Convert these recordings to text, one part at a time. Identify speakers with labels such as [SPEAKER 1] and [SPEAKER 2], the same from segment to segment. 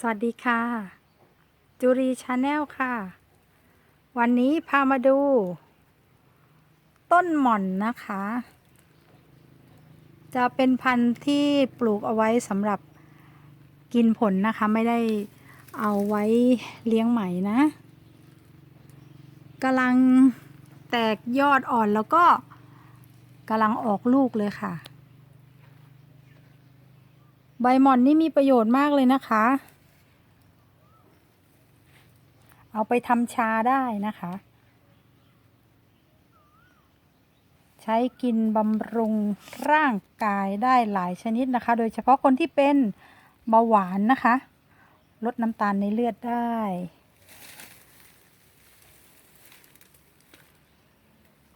[SPEAKER 1] สวัสดีค่ะ จุรีชาแนลค่ะ วันนี้พามาดู ต้นหม่อนนะคะ จะเป็นพันธุ์ที่ปลูกเอาไว้สำหรับกินผลนะคะ ไม่ได้เอาไว้เลี้ยงใหม่นะกำลังแตกยอดอ่อนแล้วก็กำลังออกลูกเลยค่ะ ใบหม่อนนี่มีประโยชน์มากเลยนะคะ เอาไปทำชาได้นะคะ ใช้กินบำรุงร่างกายได้หลายชนิดนะคะ โดยเฉพาะคนที่เป็นเบาหวานนะคะ ลดน้ำตาลในเลือดได้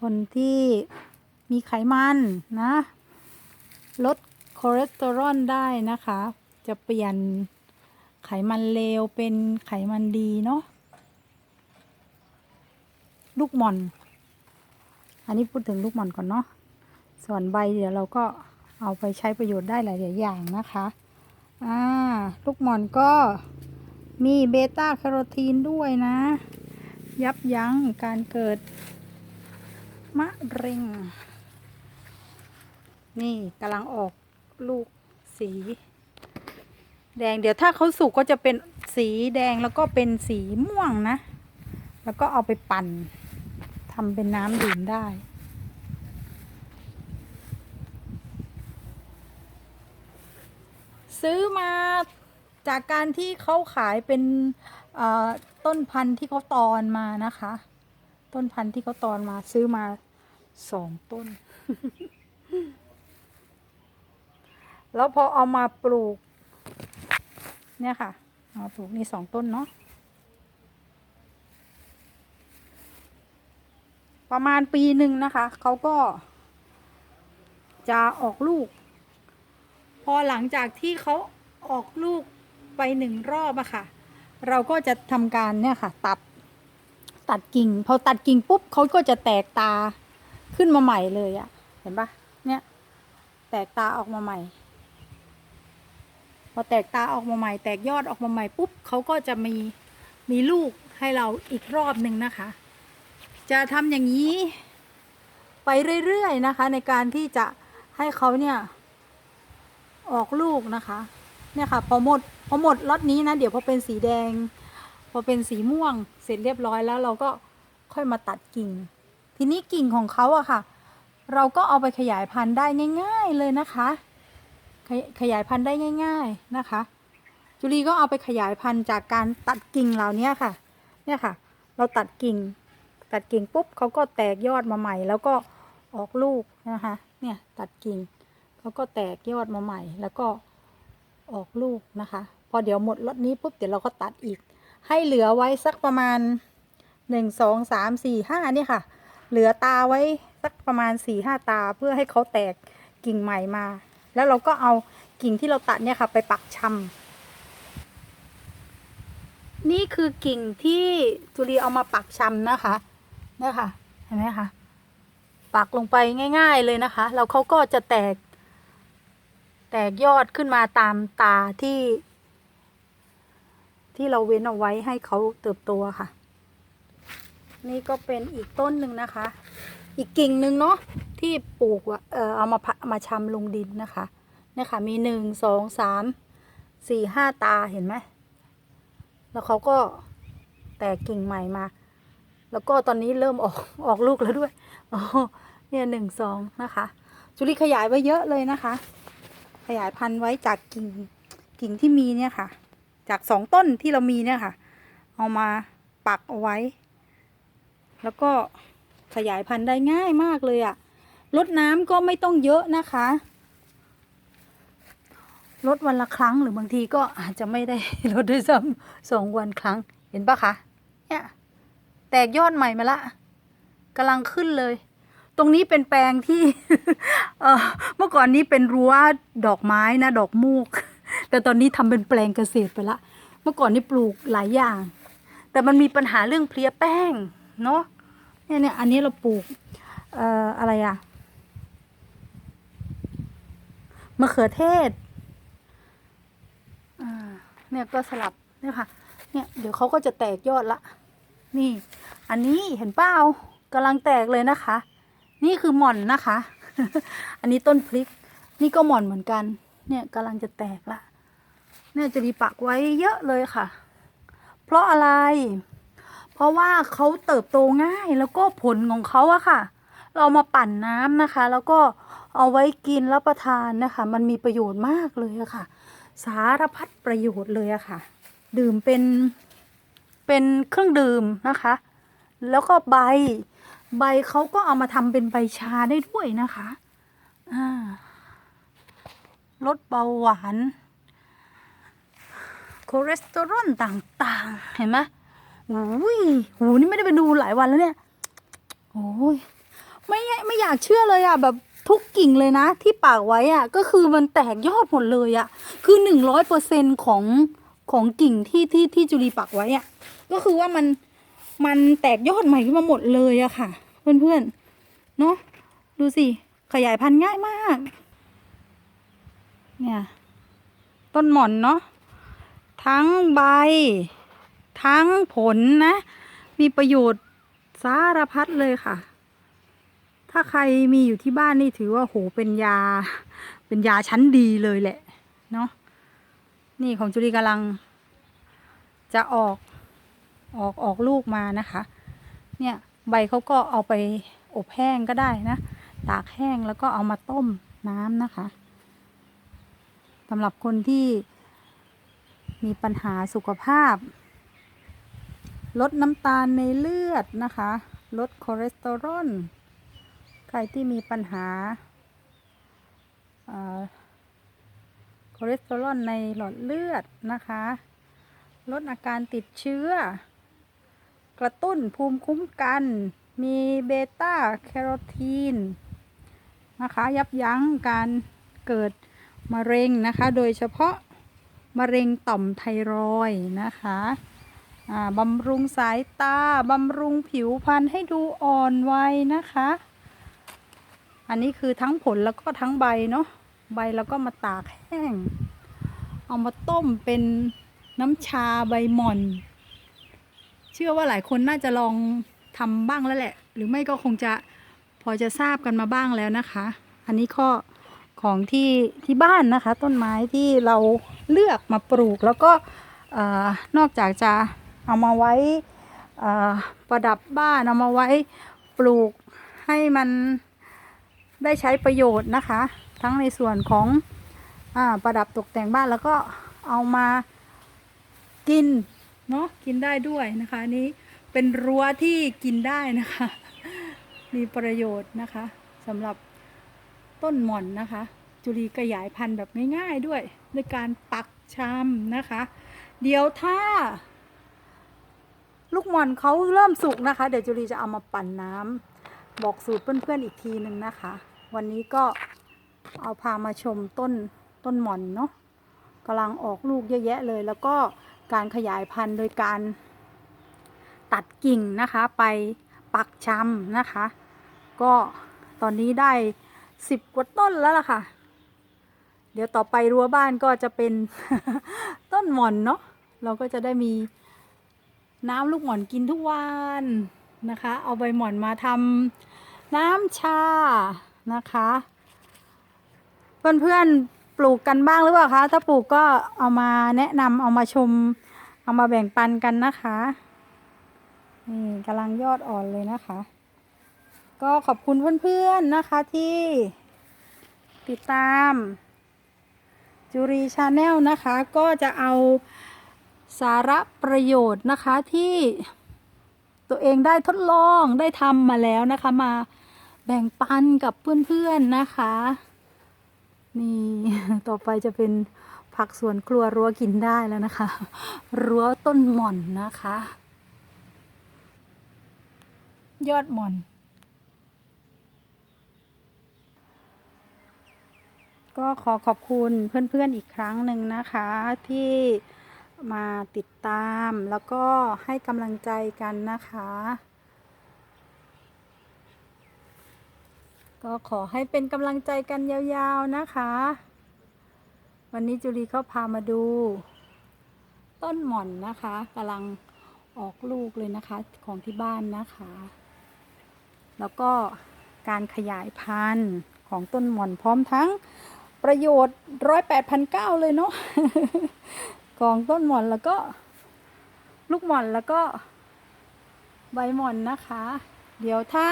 [SPEAKER 1] คนที่มีไขมันนะ ลดคอเลสเตอรอลได้นะคะ จะเปลี่ยนไขมันเลวเป็นไขมันดีเนาะ ลูกหมอน อันนี้พูดถึงลูกหมอนก่อนเนาะ ส่วนใบเดี๋ยวเราก็เอาไปใช้ประโยชน์ได้หลายอย่างนะคะ อ่า ลูกหมอนก็มีเบต้าแคโรทีนด้วยนะ ยับยั้งการเกิด มะเร็ง นี่กำลังออกลูกสี แดงเดี๋ยวถ้าเขาสุกก็จะเป็นสีแดงแล้วก็เป็นสีม่วงนะ แล้วก็เอาไปปั่น ทำเป็นน้ำดื่มได้ ซื้อมาจากการที่เขาขายเป็นต้นพันธุ์ที่เขาตอนมานะคะ ต้นพันธุ์ที่เขาตอนมาซื้อมาสองต้น แล้วพอเอามาปลูก เนี่ยค่ะ เอามาปลูกนี่สองต้นเนาะ ประมาณปีหนึ่งนะคะ เขาก็ จะออกลูก พอหลังจากที่เขาออกลูกไปหนึ่งรอบอะค่ะ เราก็จะทำการเนี่ยค่ะ ตัดตัดกิ่ง พอตัดกิ่งปุ๊บเขาก็จะแตกตาขึ้นมาใหม่เลยอะเห็นปะเนี่ย แตกตาออกมาใหม่ พอแตกตาออกมาใหม่ แตกยอดออกมาใหม่ปุ๊บเขาก็จะมีมีลูกให้เราอีกรอบหนึ่งนะคะ จะทำอย่างนี้ไปเรื่อยๆนะคะ ในการที่จะให้เขาเนี่ยออกลูกนะคะ เนี่ยค่ะ พอหมดพอหมดล็อตนี้นะ เดี๋ยวพอเป็นสีแดง พอเป็นสีม่วงเสร็จเรียบร้อยแล้วเราก็ค่อยมาตัดกิ่ง ทีนี้กิ่งของเขาอะค่ะ เราก็เอาไปขยายพันธุ์ได้ง่าย ๆเลยนะคะ ขยขยายพันธุ์ได้ง่าย ๆนะคะ จุลีก็เอาไปขยายพันธุ์จากการตัดกิ่งเหล่านี้ค่ะ เนี่ยค่ะ เราตัดกิ่ง ตัดกิ่งปุ๊บเขาก็แตกยอดมาใหม่ แล้วก็ออกลูกนะคะ เนี่ยตัดกิ่งเขาก็แตกยอดมาใหม่ แล้วก็ออกลูกนะคะ พอเดี๋ยวหมดล็อตนี้ปุ๊บเดี๋ยวเราก็ตัดอีก ให้เหลือไว้สักประมาณหนึ่งสองสามสี่ห้านี่ค่ะ เหลือตาไว้สักประมาณสี่ห้าตาเพื่อให้เขาแตกกิ่งใหม่มา แล้วเราก็เอากิ่งที่เราตัดเนี่ยค่ะ ไปปักชำนี่คือกิ่งที่จุลีเอามาปักชำนะคะ เนี่ยค่ะ เห็นไหมคะปักลงไปง่าย ๆเลยนะคะ แล้วเขาก็จะแตก แตกยอดขึ้นมาตามตาที่ ที่เราเว้นเอาไว้ให้เขาเติบโตค่ะ นี่ก็เป็นอีกต้นหนึ่งนะคะ อีกกิ่งหนึ่งเนาะที่ปลูกเออเอามาพมาชำลงดินนะคะเนี่ยค่ะมีหนึ่งสองสามสี่ห้าตาเห็นไหมแล้วเขาก็แตกกิ่งใหม่มา แล้วก็ตอนนี้เริ่มออกออกลูกแล้วด้วยอ๋อเนี่ยหนึ่งสองนะคะ จุลิขยายไว้เยอะเลยนะคะ ขยายพันธุ์ไว้จากกิ่งกิ่งที่มีเนี่ยค่ะ จากสองต้นที่เรามีเนี่ยค่ะ เอามาปักเอาไว้ แล้วก็ขยายพันธุ์ได้ง่ายมากเลยอะลดน้ำก็ไม่ต้องเยอะนะคะลดวันละครั้งหรือบางทีก็อาจจะไม่ได้ลดด้วยซ้ำสองวันครั้งเห็นปะคะเนี่ย แตกยอดใหม่มาละกำลังขึ้นเลย ตรงนี้เป็นแปลงที่เมื่อก่อนนี้เป็นรั้วดอกไม้นะ ดอกมูก แต่ตอนนี้ทำเป็นแปลงเกษตรไปละ เมื่อก่อนนี่ปลูกหลายอย่าง แต่มันมีปัญหาเรื่องเพลี้ยแป้งเนาะเนี่ยเนี่ยอันนี้เราปลูกเอ่ออะไรอะมะเขือเทศเนี่ยก็สลับเนี่ยค่ะ เนี่ยเดี๋ยวเขาก็จะแตกยอดละ นี่ อันนี้เห็นเปล่ากำลังแตกเลยนะคะ นี่คือหม่อนนะคะ อันนี้ต้นพริก นี่ก็หม่อนเหมือนกัน เนี่ยกำลังจะแตกละเนี่ยจะดีปักไว้เยอะเลยค่ะ เพราะอะไร เพราะว่าเขาเติบโตง่ายแล้วก็ผลของเขาอะค่ะ เรามาปั่นน้ำนะคะ แล้วก็เอาไว้กินรับประทานนะคะ มันมีประโยชน์มากเลยอะค่ะ สารพัดประโยชน์เลยอะค่ะ ดื่มเป็น เป็นเครื่องดื่มนะคะ แล้วก็ใบ ใบเขาก็เอามาทำเป็นใบชาได้ด้วยนะคะอ่าลดเบาหวานคอเลสเตอรอลต่างๆ เห็นไหมโอ้ยโหนี่ไม่ได้ไปดูหลายวันแล้วเนี่ย โอ้ย ไม่ไม่อยากเชื่อเลยอะ แบบทุกกิ่งเลยนะ ที่ปากไว้อะ ก็คือมันแตกยอดหมดเลยอะ คือหนึ่งร้อยเปอร์เซ็นของของกิ่งที่ที่ที่จุลีปักไว้อะ ก็คือว่ามันมันแตกยอดใหม่ขึ้นมาหมดเลยอะค่ะ เพื่อนๆเนาะดูสิขยายพันธุ์ง่ายมาก เนี่ย ต้นหม่อนเนาะทั้งใบ ทั้งผลนะ มีประโยชน์สารพัดเลยค่ะ ถ้าใครมีอยู่ที่บ้านนี่ถือว่าโหเป็นยา เป็นยาชั้นดีเลยแหละ เนาะนี่ของจุลีกำลัง จะออก ออกออกลูกมานะคะ เนี่ยใบเขาก็เอาไปอบแห้งก็ได้นะ ตากแห้งแล้วก็เอามาต้มน้ำนะคะสำหรับคนที่มีปัญหาสุขภาพ ลดน้ำตาลในเลือดนะคะ ลดคอเลสเตอรอล ใครที่มีปัญหาอ่าคอเลสเตอรอลในหลอดเลือดนะคะ ลดอาการติดเชื้อ กระตุ้นภูมิคุ้มกัน มีเบต้าแคโรทีนนะคะ ยับยั้งการเกิดมะเร็งนะคะ โดยเฉพาะมะเร็งต่อมไทรอยนะคะบำรุงสายตา บำรุงผิวพรรณให้ดูอ่อนวัยนะคะ อันนี้คือทั้งผลแล้วก็ทั้งใบเนาะ ใบแล้วก็มาตากแห้ง เอามาต้มเป็นน้ำชาใบหม่อน เชื่อว่าหลายคนน่าจะลองทำบ้างแล้วแหละ หรือไม่ก็คงจะพอจะทราบกันมาบ้างแล้วนะคะ อันนี้ข้อของที่ที่บ้านนะคะ ต้นไม้ที่เราเลือกมาปลูกแล้วก็อนอกจากจะเอามาไว้ประดับบ้านเอามาไว้ปลูกให้มันได้ใช้ประโยชน์นะคะ ทั้งในส่วนของอประดับตกแต่งบ้านแล้วก็เอามากิน เนาะกินได้ด้วยนะคะนี้เป็นรั้วที่กินได้นะคะ มีประโยชน์นะคะสำหรับต้นหม่อนนะคะ จุลีขยายพันธุ์แบบง่ายๆด้วยด้วยการปักชำนะคะ เดี๋ยวถ้า ลูกหม่อนเขาเริ่มสุกนะคะ เดี๋ยวจุลีจะเอามาปั่นน้ำบอกสูตรเพื่อนๆอีกทีหนึ่งนะคะ วันนี้ก็เอาพามาชมต้นต้นหม่อนเนาะกำลังออกลูกเยอะแยะเลยแล้วก็ การขยายพันธุ์โดยการตัดกิ่งนะคะไปปักชำนะคะ ก็ตอนนี้ได้สิบกว่าต้นแล้วล่ะค่ะ เดี๋ยวต่อไปรั้วบ้านก็จะเป็นต้นหม่อนเนาะเราก็จะได้มีน้ำลูกหม่อนกินทุกวันนะคะ เอาใบหม่อนมาทำน้ำชานะคะ เพื่อนๆ ปลูกกันบ้างหรือเปล่าคะ ถ้าปลูกก็เอามาแนะนำเอามาชม เอามาแบ่งปันกันนะคะ นี่กำลังยอดอ่อนเลยนะคะ ก็ขอบคุณเพื่อนๆนะคะที่ติดตามจุรีชาแนลนะคะ ก็จะเอาสาระประโยชน์นะคะที่ตัวเองได้ทดลองได้ทำมาแล้วนะคะ มาแบ่งปันกับเพื่อนๆนะคะ นี่ต่อไปจะเป็นผักสวนครัวรั้วกินได้แล้วนะคะ รั้วต้นหม่อนนะคะ ยอดหม่อน ก็ขอขอบคุณเพื่อนๆอีกครั้งหนึ่งนะคะ ที่มาติดตามแล้วก็ให้กำลังใจกันนะคะ ก็ขอให้เป็นกำลังใจกันยาวๆนะคะ วันนี้จุลีเขาพามาดู ต้นหม่อนนะคะกำลังออกลูกเลยนะคะของที่บ้านนะคะ แล้วก็การขยายพันธุ์ของต้นหม่อนพร้อมทั้งประโยชน์ร้อยแปดพันเก้าเลยเนาะของต้นหม่อนแล้วก็ ลูกหม่อนแล้วก็ใบหม่อนนะคะ เดี๋ยวถ้า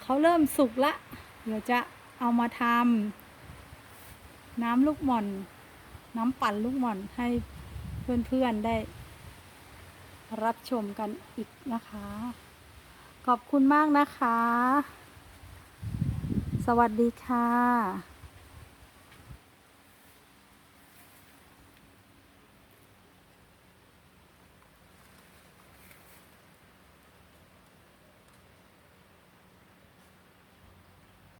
[SPEAKER 1] เขาเริ่มสุกละ เดี๋ยวจะเอามาทำน้ำลูกหม่อน น้ำปั่นลูกหม่อนให้เพื่อนๆได้ รับชมกันอีกนะคะ ขอบคุณมากนะคะ สวัสดีค่ะ